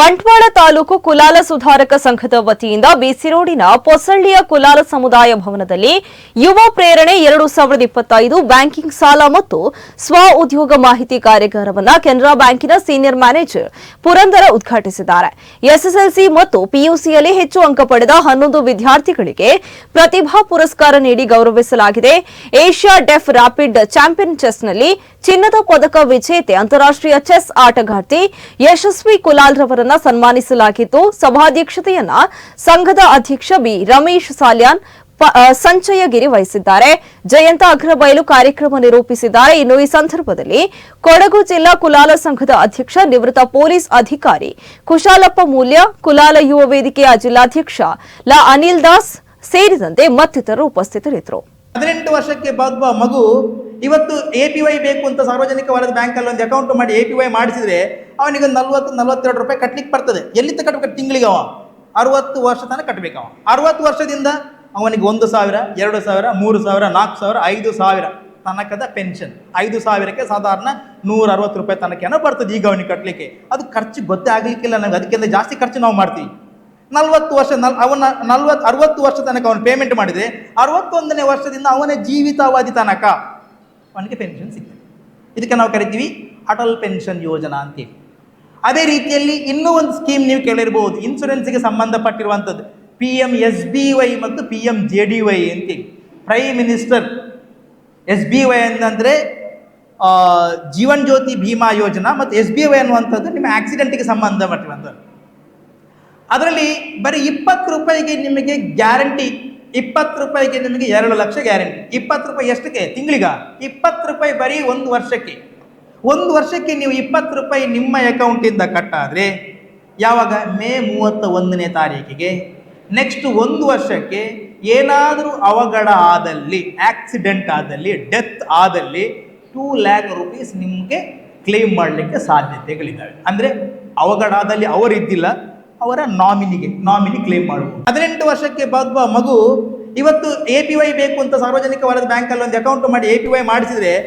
ಬಂಟ್ವಾಳ ತಾಲೂಕು ಕುಲಾಲ ಸುಧಾರಕ ಸಂಘದ ವತಿಯಿಂದ ಬಿಸಿರೋಡಿನ ಪೊಸಳ್ಳಿಯ ಕುಲಾಲ ಸಮುದಾಯ ಭವನದಲ್ಲಿ ಯುವ ಪ್ರೇರಣೆ ಎರಡು ಸಾವಿರದ ಇಪ್ಪತ್ತೈದು ಬ್ಯಾಂಕಿಂಗ್ ಸಾಲ ಮತ್ತು ಸ್ವ ಉದ್ಯೋಗ ಮಾಹಿತಿ ಕಾರ್ಯಾಗಾರವನ್ನು ಕೆನರಾ ಬ್ಯಾಂಕಿನ ಸೀನಿಯರ್ ಮ್ಯಾನೇಜರ್ ಪುರಂದರ ಉದ್ಘಾಟಿಸಿದ್ದಾರೆ. ಎಸ್ಎಸ್ಎಲ್ಸಿ ಮತ್ತು ಪಿಯುಸಿಯಲ್ಲಿ ಹೆಚ್ಚು ಅಂಕ ಪಡೆದ ಹನ್ನೊಂದು ವಿದ್ಯಾರ್ಥಿಗಳಿಗೆ ಪ್ರತಿಭಾ ಪುರಸ್ಕಾರ ನೀಡಿ ಗೌರವಿಸಲಾಗಿದೆ. ಏಷ್ಯಾ ಡೆಫ್ ರಾಪಿಡ್ ಚಾಂಪಿಯನ್ ಚೆಸ್ನಲ್ಲಿ ಚಿನ್ನದ ಪದಕ ವಿಜೇತೆ ಅಂತಾರಾಷ್ಟ್ರೀಯ ಚೆಸ್ ಆಟಗಾರ್ತಿ ಯಶಸ್ವಿ ಕುಲಾಲ್ ರವರನ್ನ ಸನ್ಮಾನಿಸಲಾಗಿದ್ದು ಸಭಾಧ್ಯಕ್ಷತೆಯನ್ನ ಸಂಘದ ಅಧ್ಯಕ್ಷ ಬಿ. ರಮೇಶ್ ಸಾಲ್ಯಾನ್ ಸಂಚಯಗಿರಿ ವಹಿಸಿದ್ದಾರೆ. ಜಯಂತ ಅಗ್ರಬೈಲು ಕಾರ್ಯಕ್ರಮ ನಿರೂಪಿಸಿದ್ದಾರೆ. ಇನ್ನು ಈ ಸಂದರ್ಭದಲ್ಲಿ ಕೊಡಗು ಜಿಲ್ಲಾ ಕುಲಾಲ ಸಂಘದ ಅಧ್ಯಕ್ಷ, ನಿವೃತ್ತ ಪೊಲೀಸ್ ಅಧಿಕಾರಿ ಕುಶಾಲಪ್ಪ ಮೂಲ್ಯ, ಕುಲಾಲ ಯುವ ವೇದಿಕೆಯ ಜಿಲ್ಲಾಧ್ಯಕ್ಷ ಲ ಅನಿಲ್ ದಾಸ್ ಸೇರಿದಂತೆ ಮತ್ತಿತರರು ಉಪಸ್ಥಿತರಿದ್ದರು. ಹದಿನೆಂಟು ವರ್ಷಕ್ಕೆ ಮಗು ಇವತ್ತು ಎ ಪಿ ವೈ ಬೇಕು ಅಂತ ಸಾರ್ವಜನಿಕ ವಲಯದ ಬ್ಯಾಂಕಲ್ಲಿ ಒಂದು ಅಕೌಂಟ್ ಮಾಡಿ ಎ ಪಿ ವೈ ಮಾಡಿಸಿದ್ರೆ ಅವನಿಗೆ ಒಂದು ನಲ್ವತ್ತು, ನಲ್ವತ್ತೆರಡು ರೂಪಾಯಿ ಕಟ್ಲಿಕ್ಕೆ ಬರ್ತದೆ. ಎಲ್ಲಿ ತನಕ ಕಟ್ಬೇಕು? ತಿಂಗಳಿಗೆ ಅವ. ಅರುವತ್ತು ವರ್ಷ ತನಕ ಕಟ್ಟಬೇಕು ಅವ. ಅರವತ್ತು ವರ್ಷದಿಂದ ಅವನಿಗೆ ಒಂದು ಸಾವಿರ, ಎರಡು ಸಾವಿರ, ಮೂರು ಸಾವಿರ, ನಾಲ್ಕು ಸಾವಿರ, ಐದು ಸಾವಿರ ತನಕದ ಪೆನ್ಷನ್. ಐದು ಸಾವಿರಕ್ಕೆ ಸಾಧಾರಣ ನೂರ ಅರವತ್ತು ರೂಪಾಯಿ ತನಕ ಏನೋ ಬರ್ತದೆ ಈಗ ಅವನಿಗೆ ಕಟ್ಟಲಿಕ್ಕೆ ಅದು ಖರ್ಚು ಗೊತ್ತೇ ಆಗಲಿಕ್ಕಿಲ್ಲ ನಮಗೆ. ಅದಕ್ಕಿಂತ ಜಾಸ್ತಿ ಖರ್ಚು ನಾವು ಮಾಡ್ತೀವಿ. ನಲ್ವತ್ತು ವರ್ಷ, ನಲ್, ಅವನ ನಲ್ವತ್ತು, ಅರವತ್ತು ವರ್ಷ ತನಕ ಅವನು ಪೇಮೆಂಟ್ ಮಾಡಿದರೆ ಅರವತ್ತೊಂದನೇ ವರ್ಷದಿಂದ ಅವನ ಜೀವಿತಾವಧಿ ತನಕ ಅವನಿಗೆ ಪೆನ್ಷನ್ ಸಿಗ್ತದೆ ಇದಕ್ಕೆ ನಾವು ಕರಿತೀವಿ ಅಟಲ್ ಪೆನ್ಷನ್ ಯೋಜನಾ ಅಂತೇಳಿ. ಅದೇ ರೀತಿಯಲ್ಲಿ ಇನ್ನೂ ಒಂದು ಸ್ಕೀಮ್ ನೀವು ಕೇಳಿರ್ಬೋದು ಇನ್ಸೂರೆನ್ಸ್ಗೆ ಸಂಬಂಧಪಟ್ಟಿರುವಂಥದ್ದು. P M S B Y ಮತ್ತು P M J D Y ಅಂತೇಳಿ. Prime minister S B Y ಅಂತಂದರೆ ಜೀವನ್ ಜ್ಯೋತಿ ಭೀಮಾ ಯೋಜನಾ ಮತ್ತು ಎಸ್ ಬಿ ವೈ ಅನ್ನುವಂಥದ್ದು ನಿಮ್ಮ ಆಕ್ಸಿಡೆಂಟಿಗೆ ಸಂಬಂಧಪಟ್ಟಿರುವಂಥದ್ದು. ಅದರಲ್ಲಿ ಬರೀ ಇಪ್ಪತ್ತು ರೂಪಾಯಿಗೆ ನಿಮಗೆ ಗ್ಯಾರಂಟಿ ಇಪ್ಪತ್ತು ರೂಪಾಯಿಗೆ ನಿಮಗೆ ಎರಡು ಲಕ್ಷ ಗ್ಯಾರಂಟಿ. ಇಪ್ಪತ್ತು ರೂಪಾಯಿ ಎಷ್ಟಕ್ಕೆ? ತಿಂಗಳಿಗ. ಇಪ್ಪತ್ತು ರೂಪಾಯಿ ಬರೀ ಒಂದು ವರ್ಷಕ್ಕೆ. ಒಂದು ವರ್ಷಕ್ಕೆ ನೀವು ಇಪ್ಪತ್ತು ರೂಪಾಯಿ ನಿಮ್ಮ ಅಕೌಂಟಿಂದ ಕಟ್ಟಾದರೆ, ಯಾವಾಗ? ಮೇ ಮೂವತ್ತ ಒಂದನೇ ತಾರೀಕಿಗೆ. ನೆಕ್ಸ್ಟ್ ಒಂದು ವರ್ಷಕ್ಕೆ ಏನಾದರೂ ಅವಘಡ ಆದಲ್ಲಿ ಆಕ್ಸಿಡೆಂಟ್ ಆದಲ್ಲಿ ಡೆತ್ ಆದಲ್ಲಿ ಟೂ ಲ್ಯಾಕ್ ರುಪೀಸ್ ನಿಮಗೆ ಕ್ಲೇಮ್ ಮಾಡಲಿಕ್ಕೆ ಸಾಧ್ಯತೆಗಳಿದ್ದಾವೆ. ಅಂದರೆ ಅವಘಡ ಆದಲ್ಲಿ ಅವರಿದ್ದಿಲ್ಲ ಅವರ ನಾಮಿನಿಗೆ, ನಾಮಿನಿ ಕ್ಲೇಮ್ ಮಾಡಬಹುದು ಹದಿನೆಂಟು ವರ್ಷಕ್ಕೆ ಬರುವ ಮಗು, ಇವತ್ತು ಎ ಪಿ ವೈ ಬೇಕು ಅಂತ ಸಾರ್ವಜನಿಕ ವಲಯದ ಬ್ಯಾಂಕಲ್ಲಿ ಒಂದು ಅಕೌಂಟ್ ಮಾಡಿ ಎ ಪಿ ವೈ ಮಾಡಿಸಿದ್ರೆ